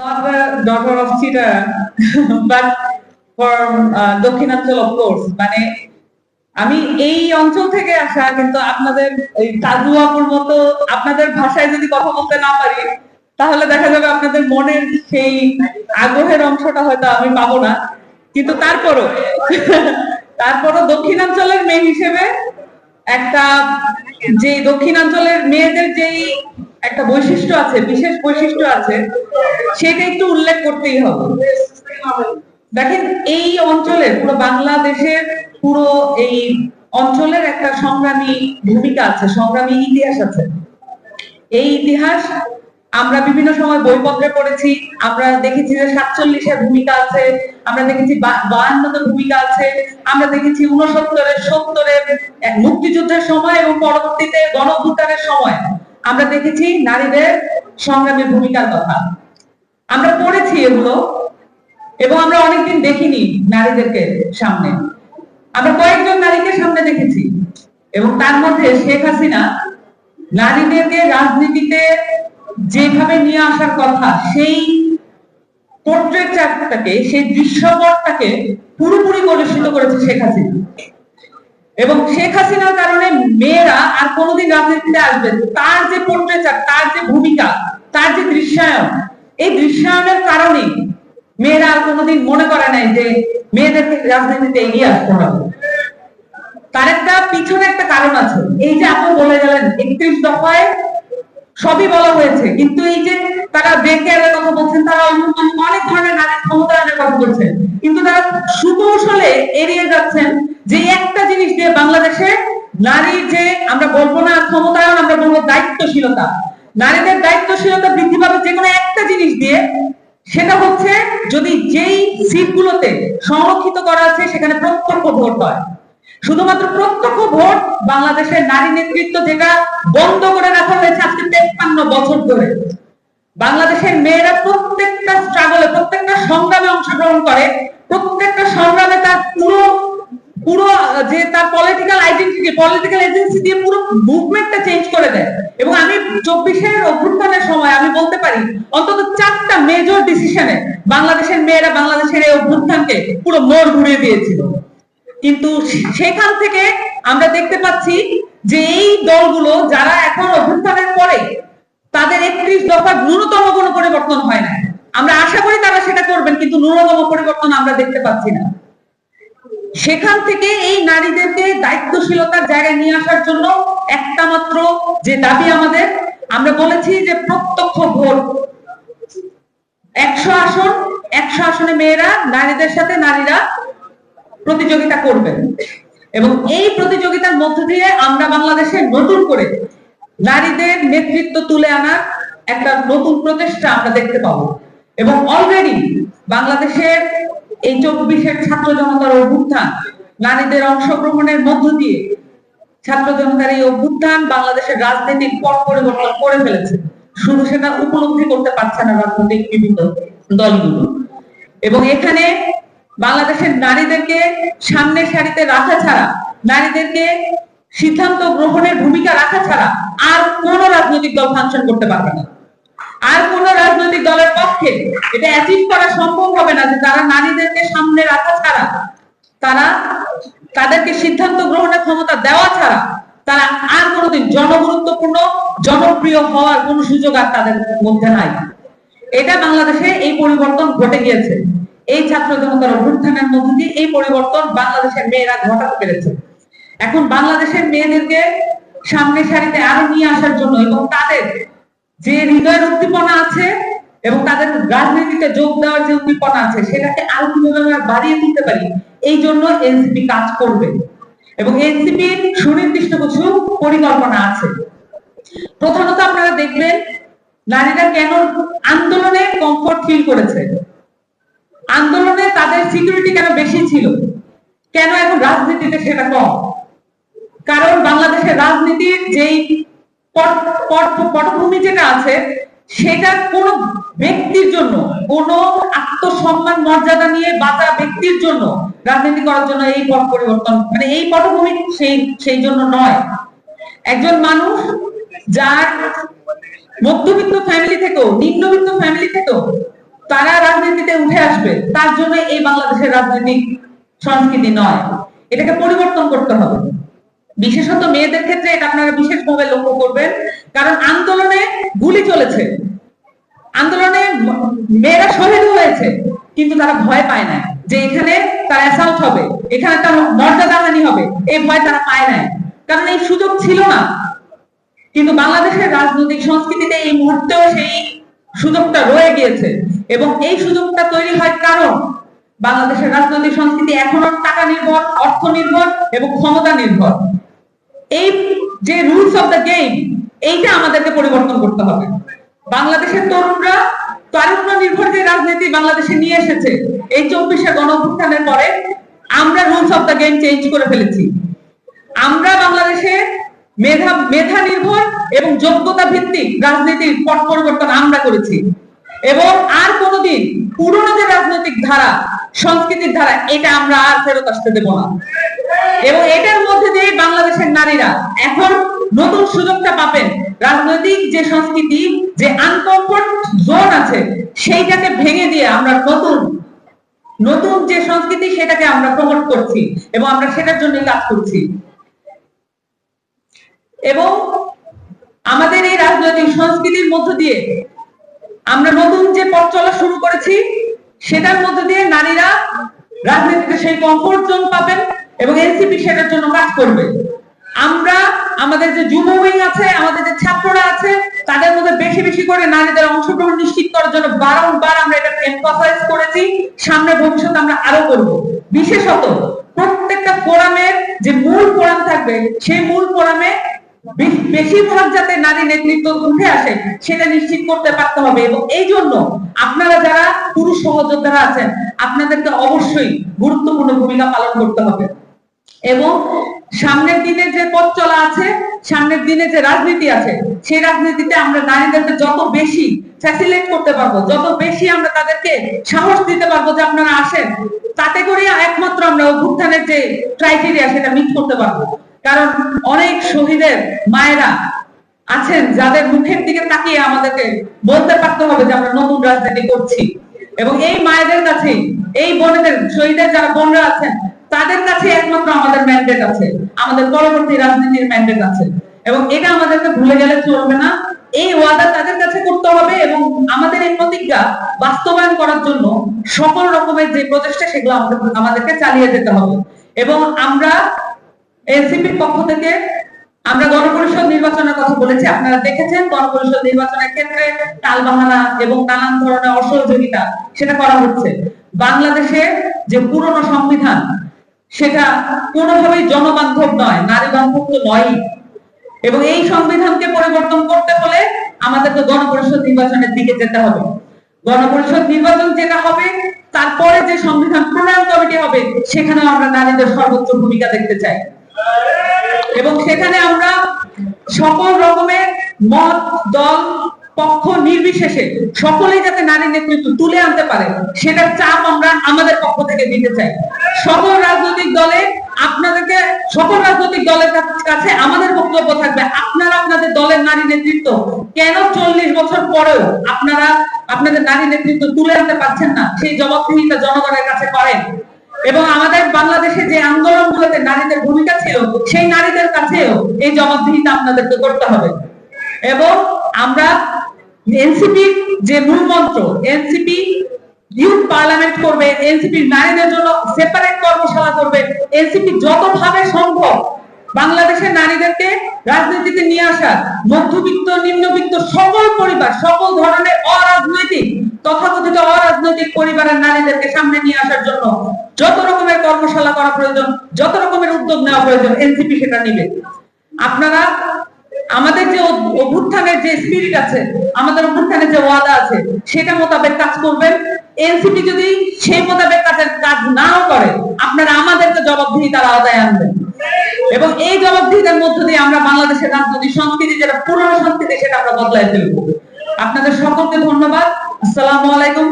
not the daughter of Chita, but from uh, of course. মানে আমি এই অঞ্চল থেকে আসা কিন্তু আপনাদের এই কাজুয়াপুর মতো আপনাদের ভাষায় যদি কথা বলতে না পারি তাহলে দেখা যাবে আপনাদের মনের সেই আগ্রহের অংশটা হয়তো আমি পাবো না। কিন্তু তারপরও তারপরও দক্ষিণাঞ্চলের মেয়ে হিসেবে একটা যে দক্ষিণাঞ্চলের মেয়েদের যেই একটা বৈশিষ্ট্য আছে, বিশেষ বৈশিষ্ট্য আছে, সেটা একটু উল্লেখ করতেই হবে। দেখেন, এই অঞ্চলের, পুরো বাংলাদেশের পুরো এই অঞ্চলের একটা সংগ্রামী ভূমিকা আছে, সংগ্রামী ইতিহাস আছে। এই ইতিহাস আমরা বিভিন্ন সময় বইপত্রে পড়েছি, আমরা দেখেছি যে সাতচল্লিশের ভূমিকা আছে, আমরা দেখেছি বায়ান্নতের ভূমিকা আছে, আমরা দেখেছি উনসত্তরের সত্তরের মুক্তিযুদ্ধের সময় এবং পরবর্তীতে গণভুত্থানের সময়। আমরা দেখেছি নারীদের সংগ্রামের ভূমিকার কথা। আমরা পড়েছি এগুলো এবং আমরা অনেকদিন দেখিনি নারীদেরকে সামনে। আমরা কয়েকজন নারীকে সামনে দেখেছি এবং তার মধ্যে শেখ হাসিনা নারীদেরকে রাজনীতিতে যেভাবে নিয়ে আসার কথা, সেই পোর্ট্রেটটাকে সেই দৃশ্যপটটাকে পুরোপুরি কলুষিত করেছে শেখ হাসিনা। এবং শেখ হাসিনার কারণে মেয়েরা আর কোনোদিন রাজনীতিতে আসবে তার যে পোর্ট্রেচার তার যে ভূমিকা, তার যে দৃশ্যায়ন, এই দৃশ্যায়নের কারণে মেয়েরা আর কোনোদিন মনে করে নাই যে মেয়েদেরকে রাজনীতিতে এগিয়ে আসতে হবে। তার একটা পিছনে একটা কারণ আছে। এই যে আপনি বলে গেলেন, একত্রিশ দফায় সবই বলা হয়েছে। কিন্তু এই যে তারা বেকেয়ারের কথা বলছেন, তারা অনেক ধরনের নারীর ক্ষমতায়নের কথা বলছেন। কিন্তু তারা সুকৌশলে এড়িয়ে যাচ্ছেন যে একটা জিনিস দিয়ে বাংলাদেশে নারীর যে আমরা বলব না ক্ষমতায়ন, আমরা বলব দায়িত্বশীলতা। নারীদের দায়িত্বশীলতা বৃদ্ধি পাবে যে কোনো একটা জিনিস দিয়ে। সেটা হচ্ছে যদি যেই সিটগুলোতে সংরক্ষিত করা আছে, সেখানে প্রত্যক্ষ ভোট হয়। শুধুমাত্র প্রত্যক্ষ ভোট বাংলাদেশের নারী নেতৃত্ব যেটা বন্ধ করে রাখা হয়েছে আজকে তেপ্পান্ন বছর ধরে। বাংলাদেশের মেয়েরা প্রত্যেকটা স্ট্রাগলে প্রত্যেকটা সংগ্রামে অংশগ্রহণ করে, প্রত্যেকটা সংগ্রামে তার পুরো পুরো যে তার পলিটিক্যাল আইডেন্টিটি পলিটিক্যাল এজেন্সি দিয়ে পুরো মুভমেন্টটা চেঞ্জ করে দেয়। এবং আমি চব্বিশের অভ্যুত্থানের সময় আমি বলতে পারি, অন্তত চারটা মেজর ডিসিশনে বাংলাদেশের মেয়েরা বাংলাদেশের এই অভ্যুত্থানকে পুরো মোড় ঘুরিয়ে দিয়েছিল। কিন্তু সেখান থেকে আমরা দেখতে পাচ্ছি যে এই দলগুলো যারা এখন অভ্যুত্থানের পরে, তাদের একত্রিশ দফা ন্যূনতম কোনো পরিবর্তন হয় না আমরা আশা করি তারা সেটা করবেন, কিন্তু ন্যূনতম পরিবর্তন আমরা দেখতে পাচ্ছি না। সেখান থেকে এই নারীদেরকে দায়িত্বশীলতার জায়গায় নিয়ে আসার জন্য একটা মাত্র যে দাবি আমাদের, আমরা বলেছি যে প্রত্যক্ষ ভোট। একশো আসন, একশো আসনে মেয়েরা, নারীদের সাথে নারীরা প্রতিযোগিতা করবেন। এবং এই প্রতিযোগিতার মধ্য দিয়ে আমরা বাংলাদেশে নতুন করে নারীদের নেতৃত্ব তুলে আনার একটা নতুন প্রচেষ্টা আমরা দেখতে পাবো। এবং অলরেডি বাংলাদেশের এই চব্বিশের ছাত্র জনতার অভ্যুত্থান, নারীদের অংশগ্রহণের মধ্য দিয়ে ছাত্র জনতার এই অভ্যুত্থান বাংলাদেশের রাজনৈতিক পট পরিবর্তন করে ফেলেছে। শুধু সেটা উপলব্ধি করতে পারছে না রাজনৈতিক বিভিন্ন দলগুলো। এবং এখানে বাংলাদেশের নারীদেরকে সামনে সারিতে রাখা ছাড়া, নারীদেরকে সিদ্ধান্ত গ্রহণের ভূমিকা রাখা ছাড়া আর কোন রাজনৈতিক দল ফাংশন করতে পারবে না। আর কোন রাজনৈতিক দলের পক্ষে এটা অ্যাচিভ করা সম্ভব হবে না যে তারা নারীদেরকে সামনে রাখা ছাড়া, তারা তাদেরকে সিদ্ধান্ত গ্রহণের ক্ষমতা দেওয়া ছাড়া তারা আর কোনোদিন জনগুরুত্বপূর্ণ, জনপ্রিয় হওয়ার কোন সুযোগ আর তাদের মধ্যে নাই। এটা বাংলাদেশে এই পরিবর্তন ঘটে গিয়েছে। এই ছাত্র জনতার অভ্যুত্থানের মধ্য দিয়ে এই পরিবর্তন বাংলাদেশের মেয়েরা ঘটাতে পেরেছে। এখন বাংলাদেশের মেয়েদেরকে সামনে সারিতে আরও নিয়ে আসার জন্য এবং তাদের যে হৃদয়ের উদ্দীপনা আছে এবং তাদের রাজনীতিতে যোগ দেওয়ার যে উদ্দীপনা আছে, সেটাকে আরও কীভাবে আমরা বাড়িয়ে দিতে পারি, এই জন্য এনসিপি কাজ করবে। এবং এনসিপির সুনির্দিষ্ট কিছু পরিকল্পনা আছে। প্রধানত আপনারা দেখবেন, নারীরা কেন আন্দোলনে কমফোর্ট ফিল করেছে? আন্দোলনে তাদের সিকিউরিটি কেন বেশি ছিল? কেন এখন রাজনীতিতে সেটা কম? কারণ বাংলাদেশের রাজনীতির যেই পটভূমি যেটা আছে, সেটা কোন ব্যক্তির জন্য, কোন আত্মসম্মান মর্যাদা নিয়ে বাঁচা ব্যক্তির জন্য রাজনীতি করার জন্য এই পট পরিবর্তন মানে এই পটভূমি সেই সেই জন্য নয়। একজন মানুষ যার মধ্যবিত্ত ফ্যামিলি থেকেও, নিম্নবিত্ত ফ্যামিলি থেকেও তারা রাজনীতিতে উঠে আসবে, তার জন্য এই বাংলাদেশের রাজনৈতিক সংস্কৃতি নয়। এটাকে পরিবর্তন করতে হবে। বিশেষত মেয়েদের ক্ষেত্রে এটা আপনারা বিশেষভাবে লক্ষ্য করবেন, কারণ আন্দোলনে গুলি চলেছে। আন্দোলনে মেয়েরা শহীদ হয়েছে, কিন্তু তারা ভয় পায় না যে এখানে তার অ্যাসাল্ট হবে, এখানে তার মর্যাদাহানি হবে, এই ভয় তারা পায় না কারণ এই সুযোগ ছিল না। কিন্তু বাংলাদেশের রাজনৈতিক সংস্কৃতিতে এই মুহূর্তেও সেই সুযোগটা রয়ে গিয়েছে। এবং এই সুযোগটা তৈরি হয় কারণ বাংলাদেশের রাজনৈতিক সংস্কৃতি এখনও টাকা নির্ভর, অর্থ নির্ভর এবং ক্ষমতা নির্ভর। এই যে রুলস অফ দ্য গেম এইটা আমাদেরকে পরিবর্তন করতে হবে। বাংলাদেশের তরুণরা তারুণ্য নির্ভর যে রাজনীতি বাংলাদেশে নিয়ে এসেছে, এই চব্বিশে গণ পরে আমরা rules of the game change করে ফেলেছি। আমরা বাংলাদেশে মেধা মেধা নির্ভর এবং যোগ্যতা ভিত্তিক রাজনীতির পট পরিবর্তন আমরা করেছি। এবং আর কোনোদিন পুরনো যে রাজনৈতিক ধারা সংস্কৃতির ধারা, এটা আমরা আর ফেরত আসতে দেব না। এবং এটার মধ্যে দিয়ে বাংলাদেশের নারীরা এখন নতুন সুযোগটা পাবেন। রাজনৈতিক যে সংস্কৃতি, যে আনকমফোর্ট জোন আছে, সেইটাকে ভেঙে দিয়ে আমরা নতুন নতুন যে সংস্কৃতি, সেটাকে আমরা প্রমোট করছি এবং আমরা সেটার জন্য কাজ করছি। এবং আমাদের এই রাজনৈতিক সংস্কৃতির মধ্য দিয়ে আমরা নতুন যে পথ চলা শুরু করেছি, সেটার মধ্যে দিয়ে নারীরা রাজনীতিতে সেই কমফোর্ট জোন পাবেন এবং এনসিপি সেটার জন্য কাজ করবে। আমরা, আমাদের যে যুব উইং আছে, আমাদের যে ছাত্ররা আছে, তাদের মধ্যে বেশি বেশি করে নারীদের অংশগ্রহণ নিশ্চিত করার জন্য বারংবার আমরা এটা এমফাসাইজ করেছি। সামনে ভবিষ্যতে আমরা আরও করব। বিশেষত প্রত্যেকটা ফোরামের যে মূল ফোরাম থাকবে, সেই মূল ফোরামে বেশিরভাগ যাতে নারী নেতৃত্ব উঠে আসে, সেটা নিশ্চিত করতে পারতে হবে। এবং এই জন্য আপনারা যারা পুরুষ সহযোদ্ধারা আছেন, আপনাদেরকে অবশ্যই গুরুত্বপূর্ণ ভূমিকা পালন করতে হবে। এবং সামনের দিনে যে পথ চলা আছে, সামনের দিনে যে রাজনীতি আছে, সেই রাজনীতিতে আমরা নারীদেরকে যত বেশি ফ্যাসিলেট করতে পারব, যত বেশি আমরা তাদেরকে সাহস দিতে পারব যে আপনারা আসেন, তাতে করে একমাত্র আমরা অভ্যুত্থানের যে ক্রাইটেরিয়া সেটা মিট করতে পারব। কারণ অনেক শহীদের মায়েরা আছেন যাদের মুখের দিকে তাকিয়ে আমাদেরকে বলতে পারতে হবে যে আমরা নতুন রাজনীতি করছি। এবং এই মায়েদের কাছে, এই বোনেদের, শহীদের যারা বোনরা আছেন, তাদের কাছে একমাত্র আমাদের ম্যান্ডেট আছে। আমাদের পরবর্তী রাজনীতির ম্যান্ডেট আছে। এবং এটা আমাদেরকে ভুলে গেলে চলবে না। এই ওয়াদা তাদের কাছে করতে হবে এবং আমাদের এই প্রতিজ্ঞা বাস্তবায়ন করার জন্য সকল রকমের যে প্রচেষ্টা, সেগুলো আমাদেরকে চালিয়ে যেতে হবে। এবং আমরা এনসিপির পক্ষ থেকে আমরা গণপরিষদ নির্বাচনের কথা বলেছি। আপনারা দেখেছেন গণপরিষদ নির্বাচনের ক্ষেত্রে তালবাহানা এবং নানান ধরনের অসহযোগিতা সেটা করা হচ্ছে। বাংলাদেশে যে পুরনো সংবিধান, সেটা কোনোভাবেই জনবান্ধব নয় নারী বান্ধব তো নয় এবং এই সংবিধানকে পরিবর্তন করতে হলে আমাদেরকে গণপরিষদ নির্বাচনের দিকে যেতে হবে। গণপরিষদ নির্বাচন যেটা হবে, তারপরে যে সংবিধান প্রণয়ন কমিটি হবে সেখানে আমরা নারীদের সর্বোচ্চ ভূমিকা দেখতে চাই। এবং সেখানে আমরা সকল রকমের মত, দল, পক্ষ নির্বিশেষে সকলেই যাতে নারী নেতৃত্ব তুলে আনতে পারে, সেটার চাপ আমরা আমাদের পক্ষ থেকে দিতে চাই। সকল রাজনৈতিক দলে আপনাদেরকে, সকল রাজনৈতিক দলের কাছে আমাদের বক্তব্য থাকবে, আপনারা আপনাদের দলের নারী নেতৃত্ব। কেন চল্লিশ বছর পরেও আপনারা আপনাদের নারী নেতৃত্ব তুলে আনতে পারছেন না? সেই জবাবদিহিতা জনগণের কাছে করেন। এবং আমাদের বাংলাদেশে যে আন্দোলনগুলোতে নারীদের ভূমিকা ছিল, সেই নারীদের কাছেও এই জবাবদিহিতা আপনাদেরকে করতে হবে। এবং আমরা এনসিপি যে মূল মন্ত্র, এনসিপি ইউথ পার্লামেন্ট করবে এনসিপি নারীদের জন্য সেপারেট কর্মশালা করবে, এনসিপি যতভাবে সম্ভব বাংলাদেশের নারীদেরকে রাজনীতিতে নিয়ে আসার মধ্যবিত্ত, নিম্নবিত্ত সকল পরিবার, সকল ধরনের অরাজনৈতিক তথাকথিত অরাজনৈতিক পরিবারের নারীদেরকে সামনে নিয়ে আসার জন্য যত রকমের কর্মশালা করা প্রয়োজন, যত রকমের উদ্যোগ নেওয়া প্রয়োজন, এনসিপি সেটা নিবে। আপনারা, আমাদের যে অভ্যুত্থানের যে স্পিরিট আছে, আমাদের অভ্যুত্থানের যে ওয়াদা আছে, সেটা মোতাবেক কাজ করবেন। এনসিপি যদি সেই মোতাবেক কাজের কাজ নাও করে, আপনারা আমাদেরকে জবাবদিহিতার আওতায় আনবেন। এবং এই জবাবদিহিতার মধ্য দিয়ে আমরা বাংলাদেশের রাজনৈতিক সংস্কৃতি, যেটা পুরনো সংস্কৃতি, সেটা আমরা বদলায় ফেলব। আপনাদের সকলকে ধন্যবাদ। আসসালামু আলাইকুম।